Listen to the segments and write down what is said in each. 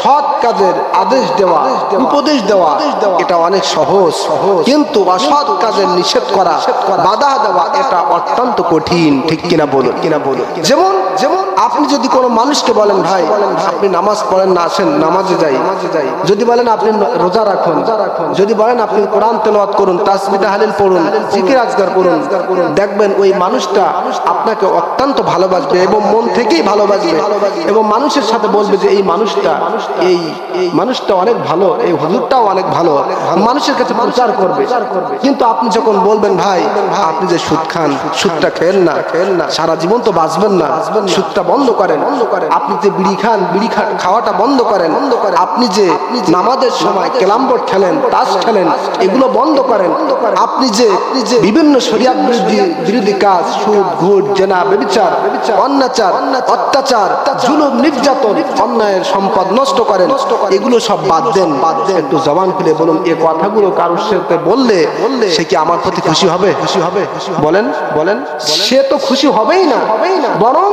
সৎ কাজের আদেশ দেওয়া উপদেশ দেওয়া এটা অনেক সহজ। কিন্তু অসৎ কাজের নিষেধ করা বাধা দেওয়া এটা অত্যন্ত কঠিন। ঠিক কিনা বলুন? কিনা বলুন? যেমন যেমন আপনি যদি কোনো মানুষকে বলেন ভাই আপনি নামাজ পড়েন না আসেন নামাজে যাই। যদি বলেন আপনি রোজা রাখুন। যদি বলেন আপনি কোরআন তেলাওয়াত করুন তাসবিহ তাহলিল পড়ুন জিকির আজগার করুন। দেখবেন ওই মানুষটা আপনাকে অত্যন্ত ভালোবাসবে এবং মন থেকেই ভালোবাসবে এবং মানুষের সাথে বলবে যে এই মানুষটা এই মানুষটা অনেক ভালো, এই হুজুরটাও অনেক ভালো। মানুষের কাছে প্রচার করবে। কিন্তু আপনি যখন বলবেন, ভাই, আপনি যে সুদ খান, সুদটা খেয়েন না খেয়েন না সারা জীবন তো বাঁচবেন না, সুদটা বন্ধ করেন। আপনি যে বিড়ি খান, বিড়ি খাওয়াটা বন্ধ করেন। বন্ধ করেন আপনি যে নামাজের সময় কেলামবোর্ড খেলেন, তাস খেলেন, এগুলো বন্ধ করেন। আপনি যে যে বিভিন্ন শরিয়াত বিরোধী বিরোধী কাজ, সুদ, ঘুট, জেনা বেবিচার অন্যাচার, অত্যাচার, জুলুম, নির্যাতন, অন্যায়ের সম্পদ নষ্ট করেন। এগুলো সব বাদ দেন। বাদ দেন। একটু জবান খুলে বলুন এই কথাগুলো কারোর সাথে বললে বললে সে কি আমার প্রতি খুশি হবে? খুশি হবে? বলেন বলেন সে তো খুশি হবেই না। হবেই না। বরং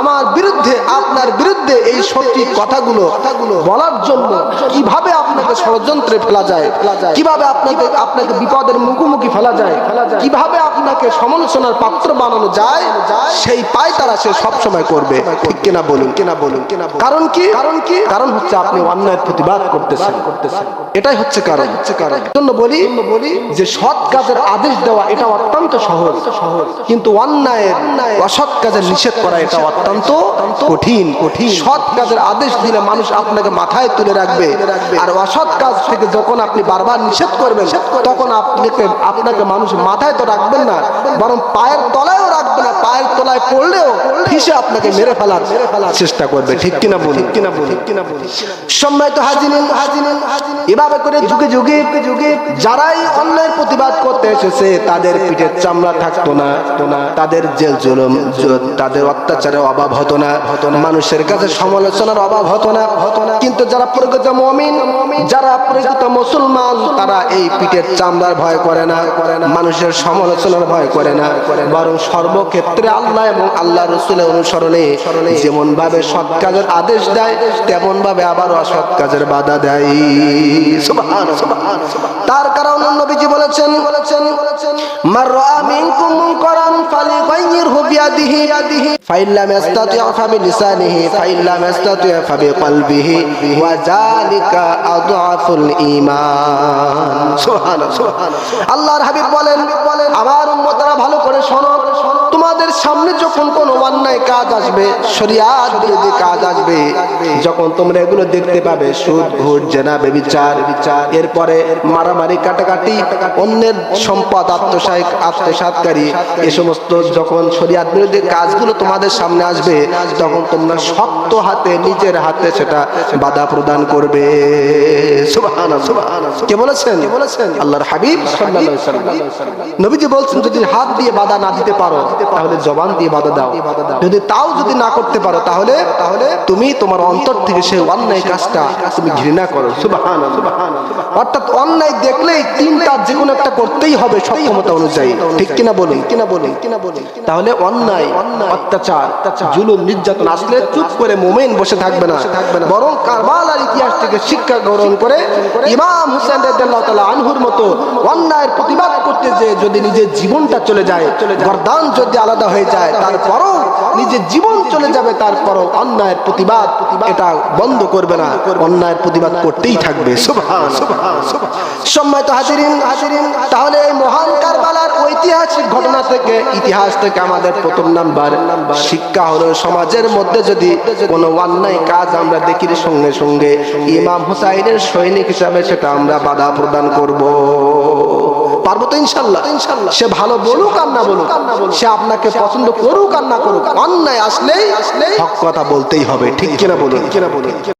আমার বিরুদ্ধে আপনার বিরুদ্ধে এই সত্যি কথাগুলো কথাগুলো বলার জন্য কীভাবে আপনাকে ষড়যন্ত্রে ফেলা যায়। কীভাবে আপনাকে আপনাকে বিপদের মুখোমুখি ফেলা যায়? কীভাবে আপনাকে সমালোচনার পাত্র বানানো যায়? সেই পায় তারা সে সব সময় করবে। ঠিক কিনা বলুন? কিনা বলুন কিনা কারণ কি? কারণ কি কারণ হচ্ছে আপনি অন্যায়ের প্রতিবাদ করতেছেন। করতেছেন এটাই হচ্ছে কারণ। হচ্ছে কারণ জন্য বলি বলি যে সৎ কাজের আদেশ দেওয়া এটা অত্যন্ত সহজ। সহজ কিন্তু অন্যায়ের অসৎ কাজের নিষেধ করা এটা অত্যন্ত কঠিন কঠিন। সৎ কাজের আদেশ দিলে মানুষ আপনাকে মাথায় তুলে রাখবে। আর অসৎ কাজ থেকে যখন আপনি বারবার নিষেধ করবেন তখন আপনাকে আপনাকে মানুষ মাথায় তো রাখবেন না বরং পায়ের তলায়ও রাখবে না পায়ের তলায় পড়লেও ফিসে আপনাকে মেরে ফেলার মেরে ফেলার চেষ্টা করবে। ঠিক কিনা বলি কিনা বলি কিনা বলি সম্মানিত হাজিনিন হাজিনিন এভাবে করে যুগে যুগে যুগে যারাই অন্যায়ের প্রতিবাদ করতে এসেছে তাদের পিঠের চামড়া থাকতো না তাদের জেল জুলুম তাদের অত্যাচারের অভাব হতো না হতো না মানুষের কাছে সমালোচনার অভাব হতো না হতো না। কিন্তু যারা প্রকৃত মমিন যারা প্রকৃত মুসলমান, তারা এই পিঠের চামড়ার ভয় করে না, মানুষের সমালোচনার ভয় করে না। বরং সর্বক্ষেত্রে আল্লাহ এবং আল্লাহ রসুলের অনুসরণে যেমন ভাবে সৎ কাজের আদেশ দেয় তেমন ভাবে আবার অসৎ কাজের বাধা দেয়। তার কারণ নবীজি বলেছেন বলেছেন মার মিনকুম মুনকারান ফালিগাইয়িরহু فإن لم يستطع فبلسانه, فإن لم يستطع فبقلبه, وذلك أضعف الإيمان. سبحان الله আল্লাহর হাবিব বলেন বলেন, আমার উম্মতরা ভালো করে শোনো। তোমাদের সামনে যখন কোন অন্যায় কাজ আসবে, শরিয়াত বিরোধী কাজ আসবে যখন তোমরা এগুলো দেখতে পাবে সুদ ঘুষ জেনা বেবিচার বিচার এরপরে মারামারি কাটাকাটি অন্যের সম্পদ আত্মসায় আত্মসাৎকারী এ সমস্ত যখন শরিয়াত বিরোধী কাজগুলো তোমাদের সামনে আসবে তখন তোমরা শক্ত হাতে নিজের হাতে সেটা বাধা প্রদান করবে। কে বলেছেন? আল্লাহর হাবিব নবীজি বলছেন যদি হাত দিয়ে বাধা না দিতে পারো তাহলে জবান দিয়ে বাধা দাও। যদি তাও যদি না করতে পারো তাহলে তাহলে তুমি তোমার অন্তর থেকে সেই অন্যায় কাজটা তুমি ঘৃণা করো। অর্থাৎ অন্যায় দেখলেই তিনটা যে কোনো একটা করতেই হবে সক্ষমতা অনুযায়ী। ঠিক কিনা বলুন? কিনা বলুন? কিনা বলুন? তাহলে অন্যায় অত্যাচার জুলুম নির্যাতন আসলে চুপ করে মোমেন বসে থাকবে না। থাকবে না। বরং কারবালার ইতিহাস থেকে শিক্ষা গ্রহণ করে ইমাম হুসেন রাদিয়াল্লাহু তাআলা আনহুর মতো অন্যায়ের প্রতিবাদ করতে যে যদি নিজের জীবনটা চলে যায় গর্দান যদি আলাদা হয়ে যায়। তারপরও নিজের জীবন চলে যাবে, তারপরও অন্যায়ের প্রতিবাদ এটা বন্ধ করবে না। অন্যায়ের প্রতিবাদ করতেই থাকবে। সম্মানিত হাজিরিন হাজিরিন, তাহলে এই মহান কারবালার ঐতিহাসিক ঘটনা থেকে, ইতিহাস থেকে আমাদের প্রথম নাম্বার, শিক্ষা হলো সমাজের মধ্যে যদি কোনো অন্যায় কাজ আমরা দেখি সঙ্গে সঙ্গে, ইমাম হুসাইনের সৈনিক হিসাবে সেটা আমরা বাধা প্রদান করব। পারব তো ইনশাল্লাহ। ইনশাল্লাহ সে ভালো বলুক আর না বলুক। সে আপনাকে পছন্দ করুক আর না করুক। অন্যায় আসলেই আসলে হক কথা বলতেই হবে। ঠিক কিনা বলুন? কিনা বলুন।